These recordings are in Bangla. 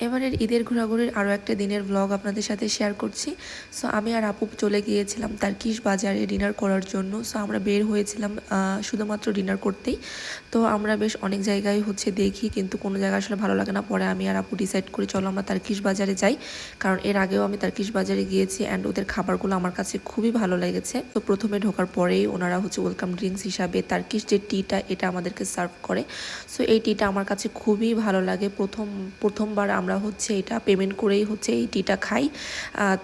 এবারের ঈদের ঘোরাঘুরির আরও একটা দিনের ব্লগ আপনাদের সাথে শেয়ার করছি। সো আমি আর আপু চলে গিয়েছিলাম তার্কিশ বাজারে ডিনার করার জন্য। সো আমরা বের হয়েছিলাম শুধুমাত্র ডিনার করতেই। তো, আমরা বেশ অনেক জায়গায় হচ্ছে দেখি, কিন্তু কোনো জায়গা আসলে ভালো লাগে না। পরে আমি আর আপু ডিসাইড করি, চলো আমরা তার্কিশ বাজারে যাই। কারণ এর আগেও আমি তার্কিশ বাজারে গিয়েছি অ্যান্ড ওদের খাবারগুলো আমার কাছে খুবই ভালো লেগেছে। তো, প্রথমে ঢোকার পরেই ওনারা হচ্ছে ওয়েলকাম ড্রিঙ্কস হিসাবে তার্কিশ যে টিটা এটা আমাদেরকে সার্ভ করে। সো এই টিটা আমার কাছে খুবই ভালো লাগে। প্রথম, প্রথমবার আমরা হচ্ছে এটা পেমেন্ট করেই হচ্ছে এই টিটা খাই।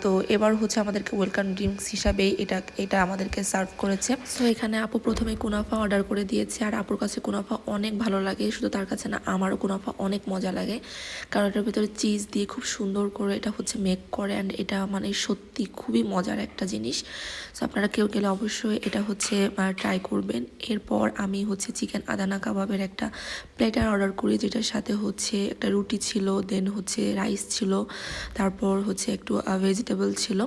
তো এবার হচ্ছে আমাদেরকে ওয়েলকাম ড্রিঙ্কস হিসাবে এটা এটা আমাদেরকে সার্ভ করেছে। সো এখানে আপু প্রথমে কুনাফা অর্ডার করে দিয়েছে আর আপুর কাছে কুনাফা অনেক ভালো লাগে, শুধু তার কাছে না, আমারও কুনাফা অনেক মজা লাগে। কারণ এটার ভিতরে চিজ দিয়ে খুব সুন্দর করে এটা হচ্ছে মেক করে অ্যান্ড এটা মানে সত্যি খুবই মজার একটা জিনিস। সো আপনারা কেউ গেলে অবশ্যই এটা হচ্ছে ট্রাই করবেন। এরপর আমি হচ্ছে চিকেন আদানা কাবাবের একটা প্লেটার অর্ডার করি, যেটার সাথে হচ্ছে একটা রুটি ছিল দেন হচ্ছে রাইস ছিল, তারপর হচ্ছে একটু ভেজিটেবল ছিল।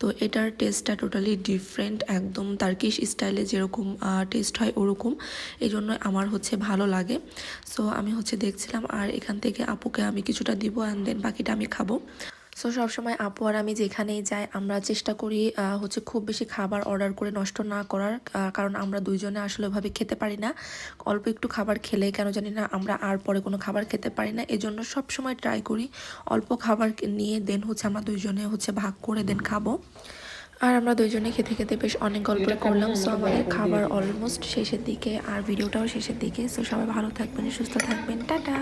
তো এটার টেস্টটা টোটালি ডিফারেন্ট একদম। তার্কিশ স্টাইলে যেরকম টেস্ট হয় ওরকম। এই জন্য আমার হচ্ছে ভালো লাগে। সো আমি হচ্ছে দেখছিলাম, আর এখান থেকে আপুকে আমি কিছুটা দিব অ্যান্ড দেন বাকিটা আমি খাব। সো সবসময় আপু আর আমি যেখানেই যাই আমরা চেষ্টা করি হচ্ছে খুব বেশি খাবার অর্ডার করে নষ্ট না করার কারণ আমরা দুইজনে আসলে ওভাবে খেতে পারি না। অল্প একটু খাবার খেলে কেন জানি না আমরা আর পরে কোনো খাবার খেতে পারি না। এজন্য সবসময় ট্রাই করি অল্প খাবার নিয়ে দেন হচ্ছে আমরা দুইজনে হচ্ছে ভাগ করে দেন খাব। আর আমরা দুইজনে খেতে খেতে বেশ অনেক গল্প করলাম। সো আমাদের খাবার অলমোস্ট শেষের দিকে আর ভিডিওটাও শেষের দিকে। সো সবাই ভালো থাকবেন সুস্থ থাকবেন। টাটা!